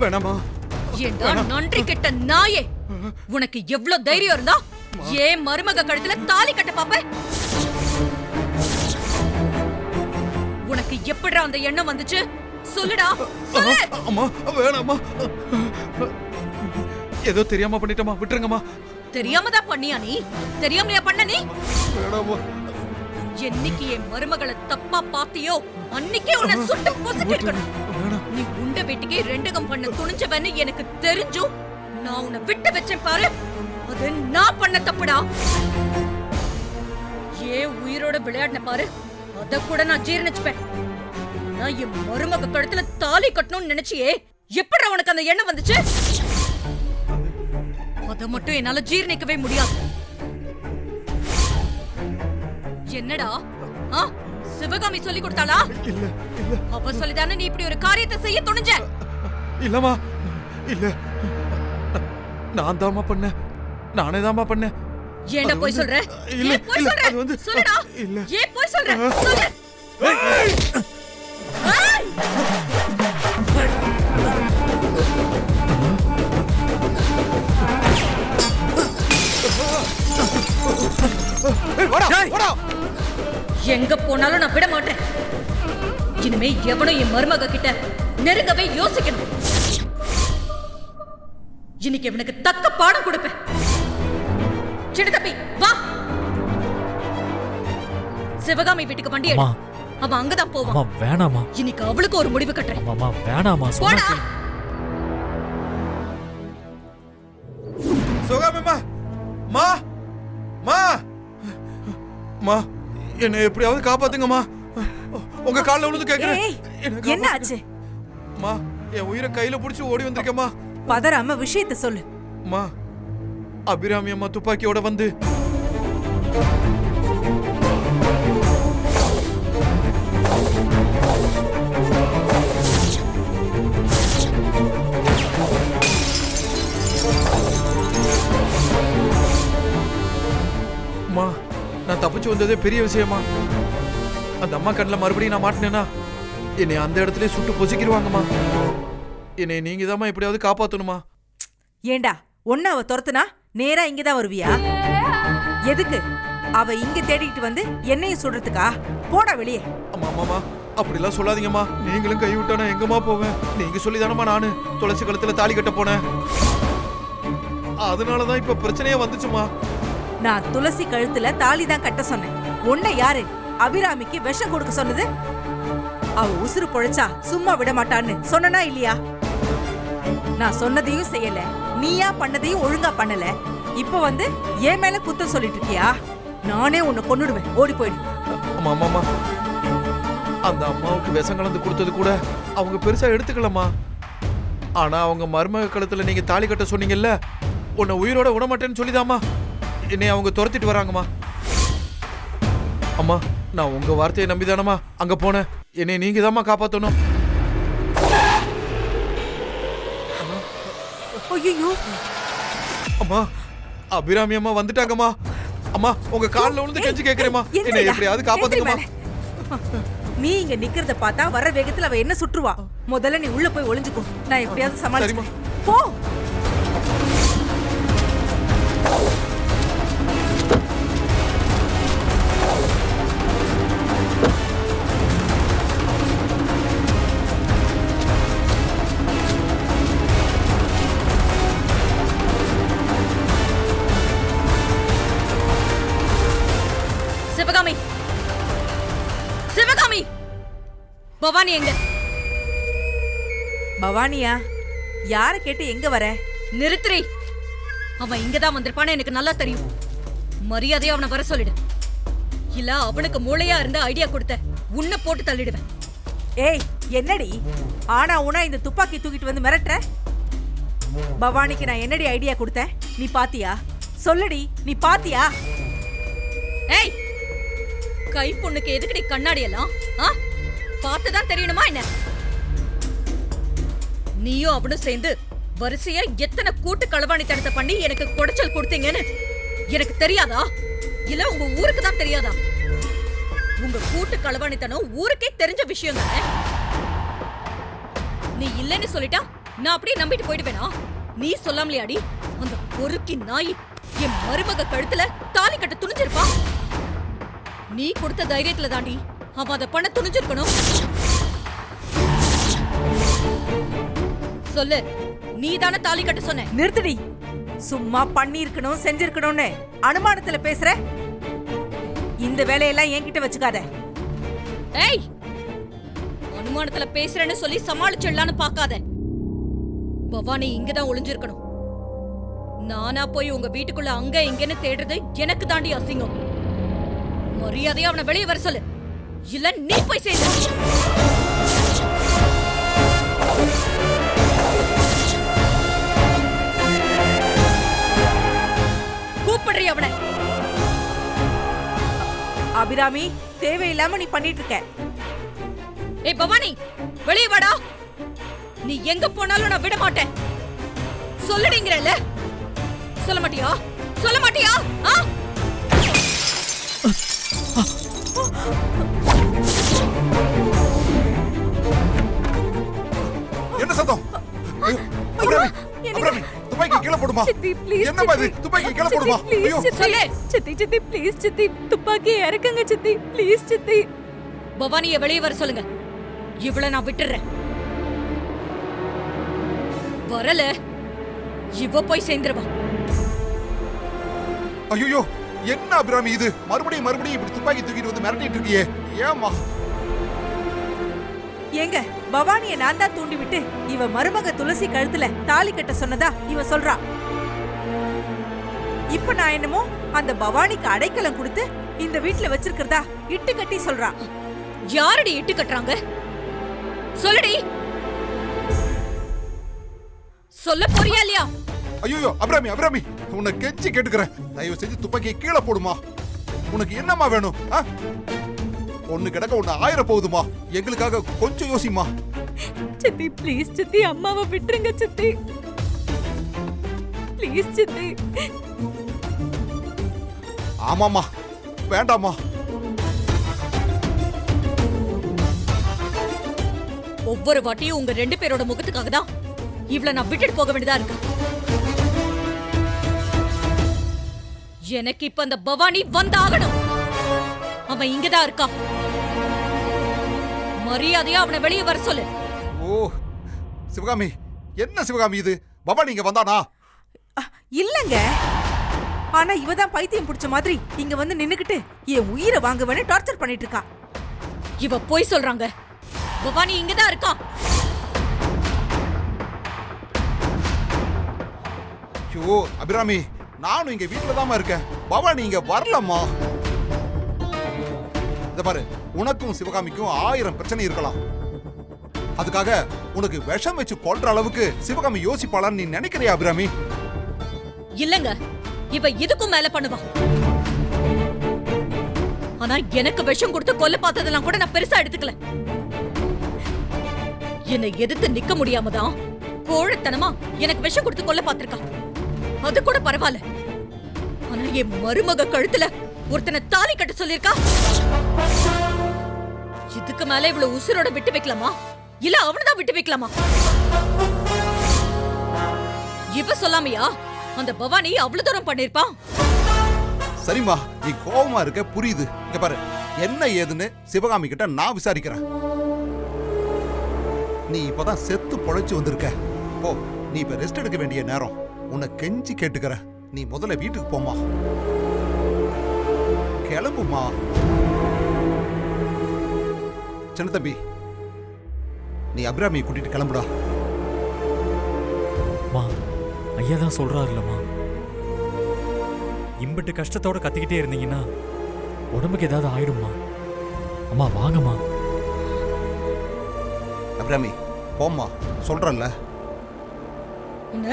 வேணாமா? ஏண்டா நன்றி கெட்ட நாயே. உனக்கு எவ்வளவு தைரியம் இருந்தா ஏன் மருமக கழுத்துல தாலி கட்ட பாப்ப. உனக்கு எப்படிடா அந்த எண்ணம் வந்துச்சு? சொல்லுடா சொல்லு. அம்மா வேணாம்மா. ஏதோ தெரியாம பண்ணிட்டோமா விட்டுருங்கம்மா. தெரியாம தான் பண்ணியா நீ? தெரியாமலையா பண்ண நீ? வேணாமா என்னைக்கு என் மருமகளை தப்பா பாத்தியோ? அன்னைக்கே உன்னை சுட்டு பொசுக்கிருக்கணும். நீ உண்ட வீட்டுக்கே ரெண்டுகம் பண்ண துணிஞ்சவன்னு எனக்கு தெரிஞ்சும் நான் உன்னை விட்டு வச்சேன் பாரு. அது நான் பண்ண தப்புடா. ஏன் உயிரோட விளையாடின பாரு? அத கூட நான் ஜீரணிச்சுப்பேன். ஆனா என் மருமக கழுத்துல தாலி கட்டணும்னு நினைச்சியே. எப்படி உனக்கு அந்த எண்ணம் வந்துச்சு? அத மட்டும் என்னால ஜீரணிக்கவே முடியாது. என்னடா? ஆ? சிவகாமி சொல்லி கொடுத்தாளா? இல்ல இல்ல. அவ சொல்லிதானே நீ இப்படி ஒரு காரியத்தை செய்ய துணிஞ்ச? இல்லம்மா இல்ல. நான் தாம்மா பண்ணேன். நானே தாம்மா பண்ணேன். ஏன்டா போய் சொல்ற? இல்ல, போய் இல்ல, சொல்ற? அது வந்து- சொல்லுடா. இல்ல. ஏன் போய் சொல்ற? சொல்லு! ஏய், வாடா, வாடா. எங்க போனாலும் நான் விட மாட்டேன் இனிமே எவனும் என் மருமக கிட்ட நெருங்கவே யோசிக்கணும். இன்னைக்கு இவனுக்கு தக்க பாடம் கொடுப்பேன். சின்ன தம்பி வா. சிவகாமி வீட்டுக்கு வண்டி எடு அம்மா. அவன் அங்கதான் அம்மா போவான் வேணாமா இன்னைக்கு அவளுக்கு ஒரு முடிவு கட்டுறேன். அம்மா வேணாமா போடா. சுகாமிம்மா மா. மா. மா. என்னை எப்படியாவது காப்பாத்துங்கம்மா. உங்க கால்ல விழுந்து கேக்குறேன் என்னை. ஆச்சு மா என் உயிரை கையில புடிச்சு ஓடி வந்திருக்கேம்மா. பதறாம விஷயத்த சொல்லு. மா அபிராமி அம்மா துப்பாக்கியோட வந்து. அம்மா நான் தப்பிச்சு வந்ததே பெரிய விஷயமா? அந்த அம்மா கண்ணில் மறுபடியும் நான் மாட்டினேனா? என்னை அந்த இடத்துல சுட்டு பொசுக்கிடுவாங்கம்மா. என்னை நீங்க தாம்மா எப்படியாவது காப்பாத்தணுமா? ஏண்டா ஒன்னு அவ துரத்துனா? நேரா இங்கதான் வருவியா? எதுக்கு? அவ இங்க தேடிட்டு வந்து என்னையும் சுடுறதுக்கா போடா வெளியே. அம்மா அம்மாமா அப்படிலாம் சொல்லாதீங்கம்மா. நீங்களும் கை விட்டா நான் எங்கம்மா போவேன்? நீங்க சொல்லி தானம்மா நானு துளசி கழுத்துல தாலி கட்ட போனேன். அதனாலதான் இப்ப பிரச்சனையே வந்துச்சுமா நான் துளசி கழுத்துல தாலி தான் கட்ட சொன்னேன். உன்னை யாரு? அபிராமிக்கு விஷம் கொடுக்க சொன்னது? அவ உசுறு பொழைச்சா சும்மா விட மாட்டான்னு சொன்னனா இல்லையா? நான் சொன்னதையும் செய்யல. நீயா பண்ணதையும் ஒழுங்கா பண்ணல. இப்ப வந்து என் மேல குத்தம் சொல்லிட்டு இருக்கியா? நானே உன்னை கொன்னுடுவேன். ஓடி போயிடு. அம்மா அந்த அம்மாவுக்கு விஷம் கலந்து கொடுத்தது கூட அவங்க பெருசா எடுத்துக்கலாமா ஆனா அவங்க மருமக கழுத்துல நீங்க தாலி கட்ட சொன்னீங்கல்ல உன்னை உயிரோட விடமாட்டேன்னு சொல்லிதாம்மா. என்னை அவங்க துரத்திட்டு வராங்கம்மா. அம்மா நான் உங்க வார்த்தையை நம்பிதானம்மா அங்க போனேன். என்னை நீங்க தாம்மா காப்பாத்தணும். ஐயோ அம்மா அபிராமி அம்மா வந்துட்டாங்கம்மா. அம்மா உங்க கால்ல விழுந்து கெஞ்சி கேக்குறேம்மா. என்னை எப்படியாவது காப்பாத்துங்கம்மா. நீ இங்க நிக்கிறத பார்த்தா வர வேகத்துல அவ என்ன சுற்றுவா? முதல்ல நீ உள்ள போய் ஒளிஞ்சுக்கோ. நான் எப்படியாவது சமாளிச்சுக்கிறேன். போ. பவானி எங்க? பவானியா? யார கேட்டு எங்க வர? நிறுத்துறி. அவன் இங்கதான் வந்திருப்பான்னு எனக்கு நல்லா தெரியும். மரியாதையா அவனை வர சொல்லிடு. இல்ல அவனுக்கு மூளையா இருந்த ஐடியா கொடுத்த உன்னை போட்டு தள்ளிடுவேன். ஏய் என்னடி? ஆனா உனா இந்த துப்பாக்கி தூக்கிட்டு வந்து மிரட்டுற? பவானிக்கு நான் என்னடி ஐடியா கொடுத்தேன்? நீ பாத்தியா? சொல்லுடி நீ பாத்தியா? ஏய் கை பொண்ணுக்கு எதுக்குடி கண்ணாடி எல்லாம்? ஆ? பார்த்துதான் தெரியணுமா என்ன? நீயும் அவனும் சேர்ந்து வரிசையா எத்தனை கூட்டு களவாணித்தனத்தை பண்ணி எனக்கு குடைச்சல் கொடுத்தீங்கன்னு எனக்கு தெரியாதா? இல்ல உங்க ஊருக்கு தான் தெரியாதா? உங்க கூட்டு களவாணித்தனம் ஊருக்கே தெரிஞ்ச விஷயம் தானே இல்லைன்னு சொல்லிட்டா நான் அப்படியே நம்பிட்டு போயிடுவேனா? நீ சொல்லாமலையாடி அந்த பொறுக்கி நாய் என் மருமக கழுத்துல தாலி கட்ட துணிஞ்சிருப்பா. நீ கொடுத்த தைரியத்துல தாண்டி அவன் அதை பண்ண துணிஞ்சிருக்கணும். சொல்லு நீ தானே தாலி கட்ட சொன்ன. நிறுத்துடி. சும்மா பண்ணியிருக்கணும் செஞ்சிருக்கணும்னு அனுமானத்துல பேசுற? இந்த வேலையெல்லாம் என்கிட்ட வச்சுக்காத. ஏய் அனுமானத்துல பேசுறேன்னு சொல்லி சமாளிச்சிடலான்னு பார்க்காத. பவானி இங்கதான் ஒளிஞ்சிருக்கணும். நானா போய் உங்க வீட்டுக்குள்ள அங்க இங்கன்னு தேடுறது எனக்கு தாண்டி அசிங்கம். மரியாதையா அவனை வெளியே வர சொல்லு. இல்ல நீ போய் சேர்ந்து கூப்பிடுறீ அவனை. அபிராமி தேவையில்லாம நீ பண்ணிட்டு இருக்க. ஏய் பவானி வெளியே வாடா. நீ எங்க போனாலும் நான் விட மாட்டேன் சொல்லுடிங்கிறல்ல. சொல்ல மாட்டியா? சொல்ல மாட்டியா? ஆ? சத்தம் அபிராமி, துப்பாக்கி கீழே போடுமா? என்னம்மா இது? துப்பாக்கி கீழே போடுமா? ஐயோ. சொல்லு. சித்தி சித்தி ப்ளீஸ் சித்தி. துப்பாக்கி இறக்குங்க சித்தி. ப்ளீஸ் சித்தி. பவானிய வெளியே வர சொல்லுங்க. இவள நான் விட்டுறேன். வரல. இவ போய் சேர்ந்துருவா. ஐயோ என்ன அபிராமி இது? மறுபடியும் மறுபடியும் இப்படி துப்பாக்கி தூக்கிட்டு வந்து மிரட்டிட்டு இருக்கியே. ஏம்மா? ஏங்க பவானிய நான் தான் தூண்டி விட்டு இவ மருமக துளசி கழுத்துல தாலி கட்ட சொன்னதா இவ சொல்றா. இப்ப நான் என்னமோ அந்த பவானிக்கு அடைக்கலம் கொடுத்து இந்த வீட்ல வச்சிருக்கிறதா இட்டு கட்டி சொல்றா. யாரடி இட்டு கட்டுறாங்க? சொல்லுடி. சொல்ல போறியா இல்லையா? ஐயோ அபிராமி அபிராமி உன்னை கெஞ்சி கேட்டுக்கிறேன். தயவு செஞ்சு துப்பாக்கியை கீழே போடுமா. உனக்கு என்னம்மா வேணும் ஆ? ஒண்ணு கிடக்க ஒண்ணு ஆயிரம் போகுதுமா. எங்களுக்காக கொஞ்சம் யோசிமா சித்தி ப்ளீஸ் சித்தி அம்மாவை விட்டுருங்க சித்தி. ப்ளீஸ் சித்தி. ஆமாமா வேண்டாமா ஒவ்வொரு வாட்டியும் உங்க ரெண்டு பேரோட முகத்துக்காக தான் இவள நான் விட்டுட்டு போக வேண்டியதா இருக்கு. எனக்கு இப்ப அந்த பவானி வந்தாகணும். அவன் இங்கதான் இருக்கான். மரியாதையா அவனை வெளியே வர சொல்லு. ஓ சிவகாமி என்ன சிவகாமி இது? பவானி இங்க வந்தானா? அ, இல்லங்க. ஆனா இவ தான் பைத்தியம் பிடிச்ச மாதிரி இங்க வந்து நின்னுக்கிட்டு என் உயிரை வாங்குவேன்னு டார்ச்சர் பண்ணிட்டு இருக்கா. இவ போய் சொல்றாங்க. பவானி இங்கதான் இருக்கான் ஐயோ அபிராமி நானும் இங்க வீட்டுல தாமா இருக்கேன். பவானி இங்க வரலம்மா. இந்த பாரு உனக்கும் சிவகாமிக்கும் ஆயிரம் பிரச்சனை இருக்கலாம். அதுக்காக உனக்கு விஷம் வச்சு கொல்ற அளவுக்கு சிவகாமி யோசிப்பாளான்னு நீ நினைக்கிறியா அபிராமி? இல்லங்க இவ இதுக்கும் மேல பண்ணுவா. ஆனா எனக்கு விஷம் கொடுத்து கொல்ல பார்த்ததெல்லாம் கூட நான் பெருசா எடுத்துக்கல. என்னை எதிர்த்து நிக்க முடியாம தான் கோழத்தனமா எனக்கு விஷம் கொடுத்து கொல்ல பார்த்திருக்கா? அது கூட பரவாயில்ல. ஆனா என் மருமக கழுத்துல ஒருத்தனை தாலி கட்ட சொல்லிருக்கா இதுக்கு மேல இவ்வளவு உசுரோட விட்டு வைக்கலாமா? இல்ல அவனதான் விட்டு வைக்கலாமா? இவ சொல்லாமையா? அந்த பவானி அவ்வளவு தூரம் பண்ணிருப்பான் சரிம்மா நீ கோபமா இருக்க புரியுது. இங்க பாரு என்ன ஏதுன்னு சிவகாமி கிட்ட நான் விசாரிக்கிறேன். நீ இப்பதான் செத்து பொழைச்சு வந்திருக்க. போ நீ இப்ப ரெஸ்ட் எடுக்க வேண்டிய நேரம். உன்னை கெஞ்சி கேட்டுக்கிற நீ முதல்ல வீட்டுக்கு போமா கிளம்புமா? சின்ன தம்பி நீ அபிராமியை கூட்டிட்டு கிளம்புடா. மா ஐயா தான் சொல்றாருலம்மா. இம்பிட்டு கஷ்டத்தோட கத்திக்கிட்டே இருந்தீங்கன்னா உடம்புக்கு ஏதாவது ஆயிடும்மா அம்மா வாங்கம்மா. அபிராமி போம்மா சொல்றல்ல என்ன?